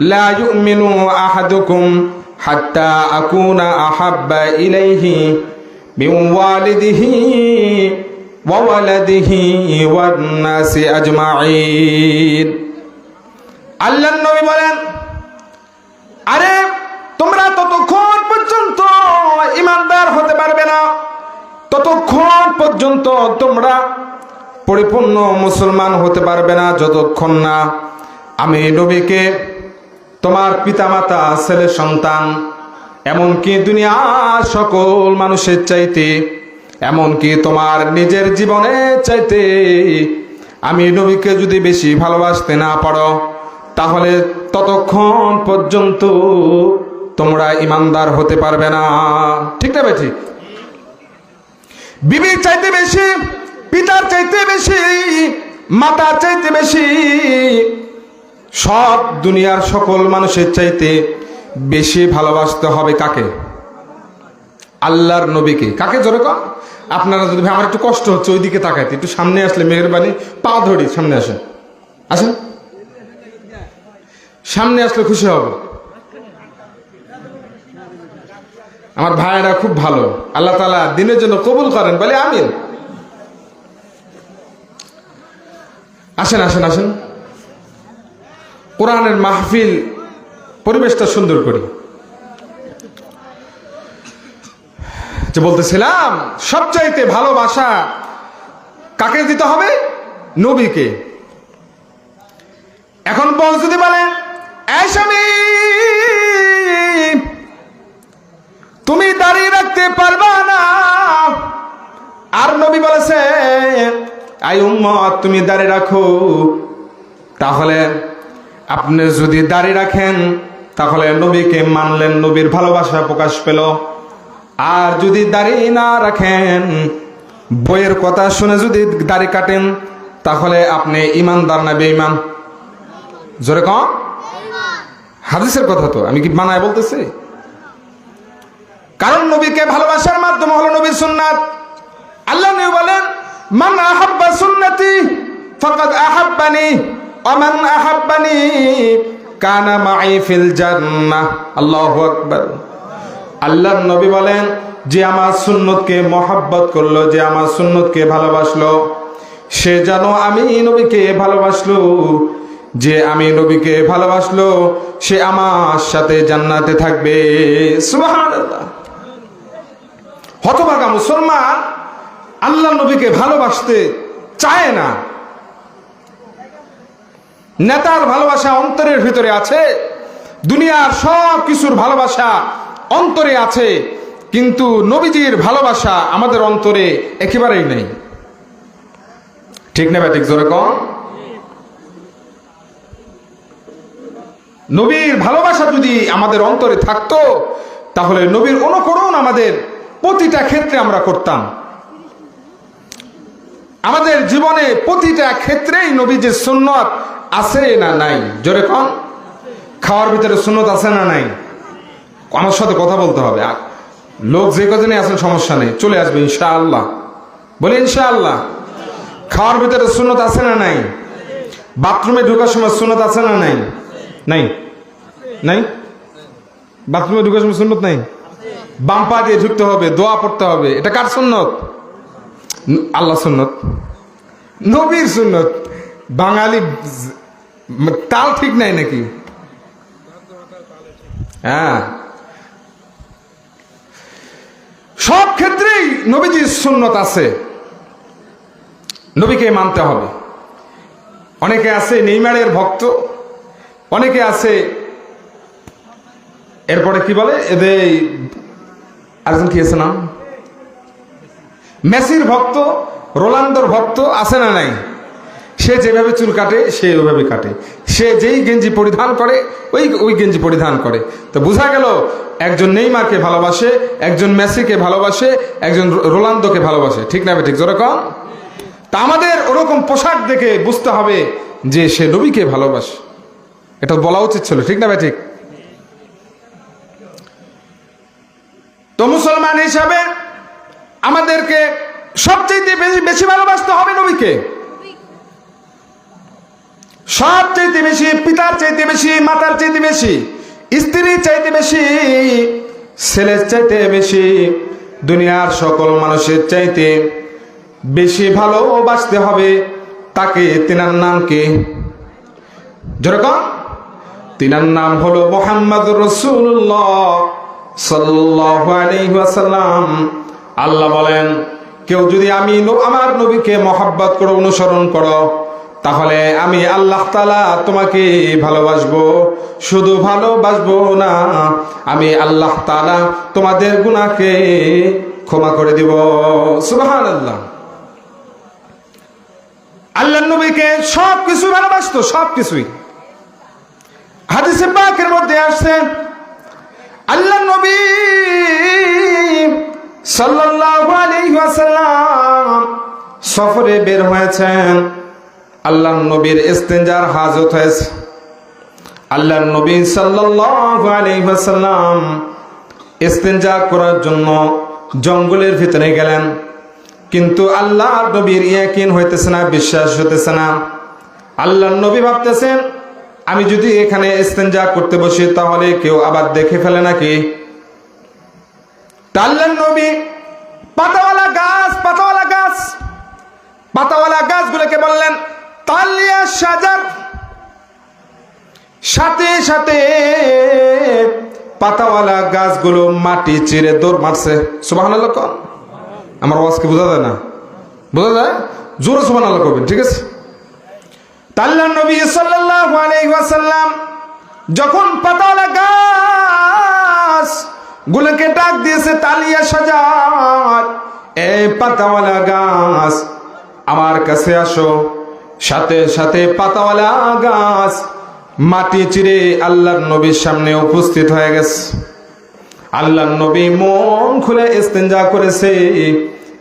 লা ইউমিনু আহাদুকুম হাত্তা আকুনা আহাব্বা ইলাইহি মিন ওয়ালিদিহি ওয়া ওয়ালাদিহি ওয়ান নাসি নবী বলেন, আরে, তোমরা ততক্ষণ পর্যন্ত ইমানদার হতে পারবে না। ততক্ষণ পর্যন্ত তোমরা পরিপূর্ণ মুসলমান হতে পারবে না, যতক্ষণ না আমি নবীকে তোমার পিতামাতা, ছেলে, সন্তান, এমনকি দুনিয়ার সকল মানুষের চাইতে, এমনকি তোমার নিজের জীবনের চাইতে, আমি নবীকে যদি বেশি ভালোবাসতে না পারো, তাহলে ততক্ষণ পর্যন্ত তোমরা ইমানদার হতে পারবে না। ঠিক না ঠিক বিবির চাইতে বেশি, পিতার চাইতে বেশি, মাতার চাইতে বেশি সব দুনিয়ার সকল মানুষের চাইতে বেশি ভালোবাসতে হবে কাকে? আল্লাহর নবীকে। কাকে জোরে কম আপনারা যদি আমার একটু কষ্ট হচ্ছে, ওইদিকে তাকাইতে একটু সামনে আসলে মেহরবানি, পা ধরি, সামনে আসেন। আসেন। সামনে আসলে খুশি হব। আমার ভাইয়েরা খুব ভালো। আল্লাহ তালা দিনের জন্য কবুল করেন, বলে আমিন। আসেন আসেন আসেন। কোরআনের মাহফিল পরিবেশটা সুন্দর করি। যে বলতেছিলাম, সবচাইতে ভালোবাসা কাকে দিতে হবে? নবীকে। এখন বউ যদি বলে, "এই স্বামী, তুমি দাঁড়িয়ে রাখতে পারবা না। আর নবী বলেছে আই উম্মত, তুমি দাঁড়িয়ে রাখো। তাহলে আপনি যদি দাড়ি রাখেন, তাহলে নবীকে মানলেন, নবীর ভালোবাসা প্রকাশ পেল। আর যদি দাড়ি না রাখেন, বইয়ের কথা শুনে যদি দাড়ি কাটেন, তাহলে আপনি ইমানদার না বেঈমান। জোরে কম হাদিসের কথা তো, আমি কি মানায় বলতেছি? কারণ নবীকে ভালোবাসার মাধ্যমে হলো নবীর সুন্নাত। আল্লাহ বলেন, মান আহাব্বা সুন্নতি, ফাকাদ আহাব্বানি। ওমান আহাব্বানি কানা মাই ফিল জান্নাহ। আল্লাহু আকবার। আল্লাহর নবী বলেন, যে আমার সুন্নতকে মহাব্বত করল, যে আমার সুন্নতকে ভালোবাসলো, সে যেন আমি নবীকে ভালোবাসলো, যে আমি নবীকে ভালোবাসলো, সে আমার সাথে জান্নাতে থাকবে। হতভাগা মুসলমান আল্লাহ নবীকে ভালোবাসতে চায় না। নেতার ভালোবাসা অন্তরের ভিতরে আছে, দুনিয়ার সব কিছুর ভালোবাসা অন্তরে আছে, কিন্তু নবীজির ভালোবাসা আমাদের অন্তরে একেবারেই নেই। ঠিক না ঠিক জোরে কম নবীর ভালোবাসা যদি আমাদের অন্তরে থাকতো, তাহলে নবীর অনুকরণ আমাদের প্রতিটা ক্ষেত্রে আমরা করতাম। আমাদের জীবনে প্রতিটা ক্ষেত্রেই নবীজির সুন্নত আছে না নাই? জোরে কম খাওয়ার ভিতরে সুন্নত আছে না নাই? আমার সাথে কথা বলতে হবে। লোক যে কজনে আছেন, সমস্যা নেই। চলে আসবে, ইনশাআল্লাহ। বলি ইনশাআল্লাহ। খাওয়ার ভিতরে সুন্নত আছে না নাই? বাথরুমে ঢোকার সময় সুন্নত আছে না নাই? নাই? নাই? বাথরুমে ঢোকার সময় সুন্নত নাই? বাম পা দিয়ে ঢুকতে হবে, দোয়া পড়তে হবে। এটা কার সুন্নত? আল্লাহ সুন্নত। নবীর সুন্নত। বাঙালি তাল ঠিক নাই নাকি? হ্যাঁ। সব ক্ষেত্রেই নবীজির সুন্নত আছে। নবীকে মানতে হবে। অনেকে আছে নেইমারের ভক্ত, অনেকে আছে এরপরে কি বলে? এদের আরেকজন কি আছে নাম? মেসির ভক্ত রোনাল্ডোর ভক্ত আছে না নাই? সে যেভাবে চুল কাটে, সে ওইভাবে কাটে। সে যেই গেঞ্জি পরিধান করে, ওই ওই গেঞ্জি পরিধান করে। তো বোঝা গেল, একজন নেইমারকে ভালোবাসে, একজন মেসিকে ভালোবাসে, একজন রো- রোনাল্ডোকে ভালোবাসে। ঠিক না ঠিক যেরকম তা আমাদের ওরকম পোশাক দেখে বুঝতে হবে যে সে নবীকে ভালোবাসে। এটা বলা উচিত ছিল, ঠিক না ঠিক তো মুসলমান হিসাবে আমাদেরকে সবচেয়ে বেশি ভালোবাসতে হবে নবীকে। সব চাইতে বেশি, পিতার চাইতে বেশি, মাতার চাইতে বেশি, স্ত্রীর চাইতে বেশি, ছেলের চাইতে বেশি, দুনিয়ার সকল মানুষের চাইতে বেশি ভালোবাসতে হবে তাকে তিনার নাম কি? যেরকম তিনার নাম হলো মোহাম্মদ রসুল্লাহ আল্লাহ বলেন, কেউ যদি আমি আমার নবীকে মহাব্বত করো অনুসরণ করো তাহলে আমি আল্লাহ তালা তোমাকে ভালোবাসবো, শুধু ভালোবাসবো না, আমি আল্লাহ তালা তোমাদের গুনাহকে ক্ষমা করে দিব। সুবহান আল্লাহ আল্লাহ নবীকে সব কিছু ভালোবাসতো সব কিছুই হাদিসে মধ্যে আসছে আল্লাহ নবী আলাইহি ওয়াসাল্লাম সফরে বের হয়েছেন। আল্লাহ নবীর ইস্তেঞ্জার হাজত হয়েছে। আল্লাহ নবী ওয়াসাল্লাম ইস্তেঞ্জা করার জন্য জঙ্গলের ভিতরে গেলেন। কিন্তু আল্লাহ নবীর ইয়াকিন হইতেছে না, বিশ্বাস হইতেছে না। আল্লাহ নবী ভাবতেছেন, আমি যদি এখানে ইস্তেঞ্জা করতে বসি, তাহলে কেউ আবার দেখে ফেলে নাকি? আল্লাহ নবী পাতাওয়ালা গাছ পাতাওয়ালা গাছ, পাতাওয়ালা গাছগুলোকে বললেন তালিয়া সাজার। সাথে সাথে পাতাওয়ালা গাছগুলো মাটি চিরে দৌড় মারছে। সুবাহ আমার আওয়াজকে বোঝা যায় না? বোঝা যায়? জোরে সুবাহ করবেন, ঠিক আছে? তাল্লা নবী সাল্লাল্লাহু আলাইহি ওয়াসাল্লাম যখন পাতাওয়ালা গাছ গুলোকে ডাক দিয়েছে, তালিয়া সাজার। এই পাতাওয়ালা গাছ, আমার কাছে আসো। সাথে সাথে পাতাওয়ালা গাছ মাটি চিরে আল্লাহর নবীর সামনে উপস্থিত হয়ে গেছে। আল্লাহ নবী মন খুলে ইস্তেঞ্জা করেছে।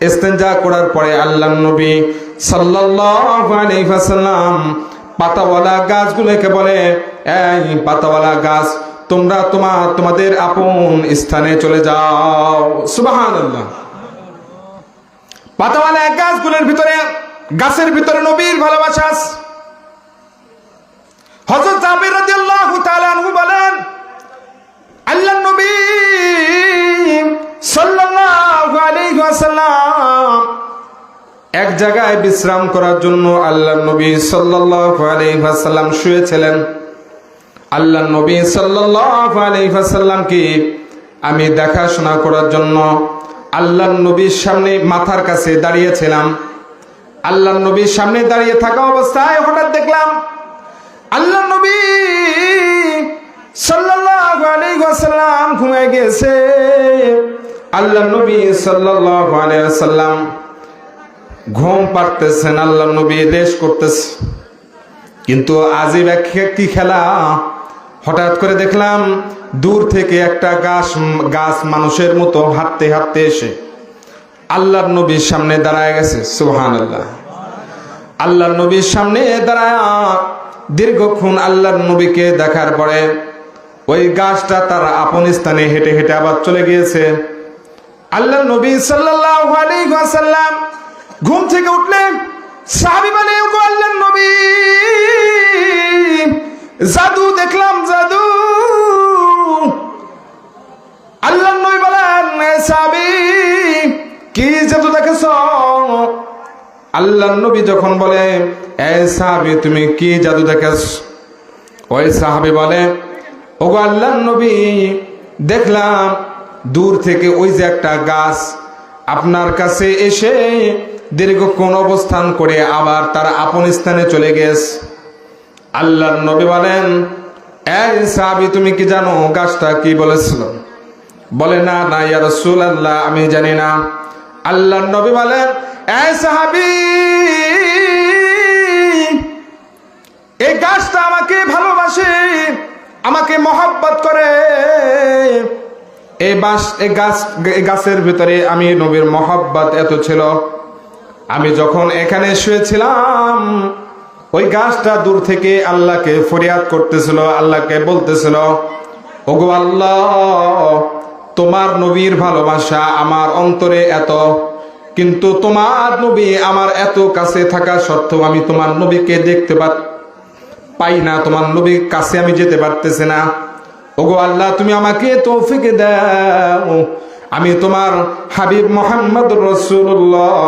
ইস্তেঞ্জা করার পরে আল্লাহ নবী সাল্লাল্লাহু আলাইহি ওয়াসাল্লাম পাতাওয়ালা গাছগুলোকে বলে, এই পাতাওয়ালা গাছ, তোমরা তোমার, তোমাদের আপন স্থানে চলে যাও। সুবহানাল্লাহ। পাতাওয়ালা গাছগুলোর ভিতরে গাছের ভিতরে নবীর ভালোবাসা। হযরত জাবির বলেন আল্লাহ নবী এক জায়গায় বিশ্রাম করার জন্য আল্লাহ নবী ওয়াসাল্লাম শুয়েছিলেন আল্লাহ নবী সাল্লাল্লাহু আমি দেখাশোনা করার জন্য আল্লাহ নবীর সামনে মাথার কাছে দাঁড়িয়েছিলাম আল্লাহ নবীর সামনে দাঁড়িয়ে থাকা অবস্থায় হঠাৎ দেখলাম আল্লাহ নবী সাল্লাল্লাহু আলাইহি গেছে আল্লাহ নবী ওয়াসাল্লাম ঘুম পারতেছেন আল্লাহ নবী রেশ করতেছে। কিন্তু আজীব এক কি খেলা হঠাৎ করে দেখলাম, দূর থেকে একটা গাছ গাছ মানুষের মতো হাঁটতে হাঁটতে এসে আল্লাহর নবীর সামনে দাঁড়ায় গেছে সুহান আল্লাহ আল্লাহর নবীর সামনে দাঁড়ায়, দীর্ঘক্ষণ আল্লাহর নবীকে দেখার পরে ওই গাছটা তার আপন স্থানে হেঁটে হেঁটে আবার চলে গিয়েছে। আল্লাহ নবী সাল্লাম ঘুম থেকে উঠলেন, সাহাবি মানে আল্লাহ নবী আল্লাহর নবী যখন বলে সাহাবী, তুমি কি জাদু দেখেছ? ওই সাহাবী বলে, ওগো আল্লাহর নবী, দেখলাম দূর থেকে ওই যে একটা গাছ আপনার কাছে এসে দীর্ঘক্ষণ অবস্থান করে আবার তার আপন স্থানে চলে গেছে। আল্লাহর নবী বলেন এই সাহাবী, তুমি কি জানো গাছটা কি বলেছিল? বলে, না না, ইয়া রাসূল আল্লাহ আমি জানি না। আল্লাহর নবী বলেন এই গাছটা আমাকে ভালোবাসে, আমাকে মহব্বত করে। এই বাস, এই গাছ, এই গাছের ভিতরে আমি নবীর মহব্বত এত ছিল। আমি যখন এখানে শুয়েছিলাম, ওই গাছটা দূর থেকে আল্লাহকে ফরিয়াদ করতেছিল, আল্লাহকে বলতেছিল, ওগো আল্লাহ, তোমার নবীর ভালোবাসা আমার অন্তরে এত কিন্তু তোমার নবী আমার এত কাছে থাকা সত্ত্বেও আমি তোমার নবীকে দেখতে পাই না, তোমার নবীর কাছে আমি যেতে পারতেছি না। ওগো আল্লাহ, তুমি আমাকে তৌফিক দাও। আমি তোমার হাবিব মোহাম্মদ রসুল্লাহ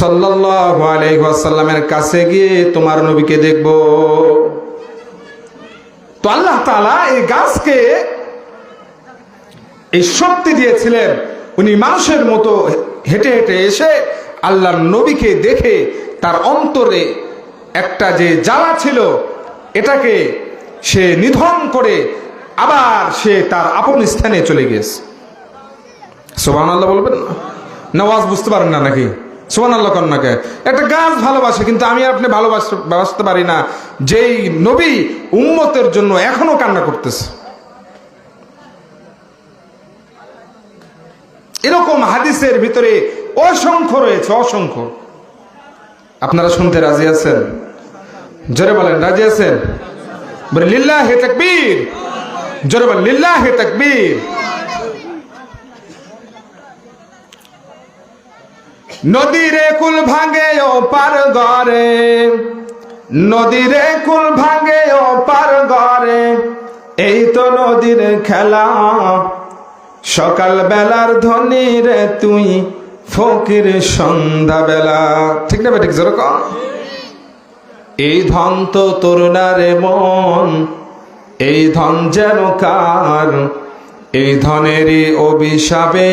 সাল্লাল্লাহু আলাইহি ওয়াসাল্লামের কাছে গিয়ে তোমার নবীকে দেখব। তো আল্লাহ তাআলা এই গাছকে এই শক্তি দিয়েছিলেন। উনি মানুষের মতো হেঁটে হেঁটে এসে আল্লাহর নবীকে দেখে তার অন্তরে একটা যে জ্বালা ছিল, এটাকে সে নিধন করে আবার সে তার আপন স্থানে চলে গিয়েছে। সোহান আল্লাহ বলবেন না? নওয়াজ বুঝতে পারেন না নাকি? সোহান আল্লাহ কন্যাকে একটা গাছ ভালোবাসে, কিন্তু আমি আপনি ভালোবাসতে বাসতে পারি না। যেই নবী উম্মতের জন্য এখনও কান্না করতেছে। এরকম হাদিসের ভিতরে অসংখ্য রয়েছে, অসংখ্য। আপনারা শুনতে রাজি আছেন? জোরে বলেন, রাজি আছেন? বলে, লিল্লাহ হে তাকবীর। জোরে বলেন, লিল্লাহ হে তাকবীর। নদীরে কুল ভাঙে ও পার গরে নদীরে কুল ভাঙে ও পার গরে এই তো নদীর খেলা। সকাল বেলার ধনী রে তুই, ফকির সন্ধ্যা বেলা ঠিক না ঠিক যেরকম এই ধন তো তোর না রে মন, এই ধন যেন কার, এই ধনেরই অভিশাপে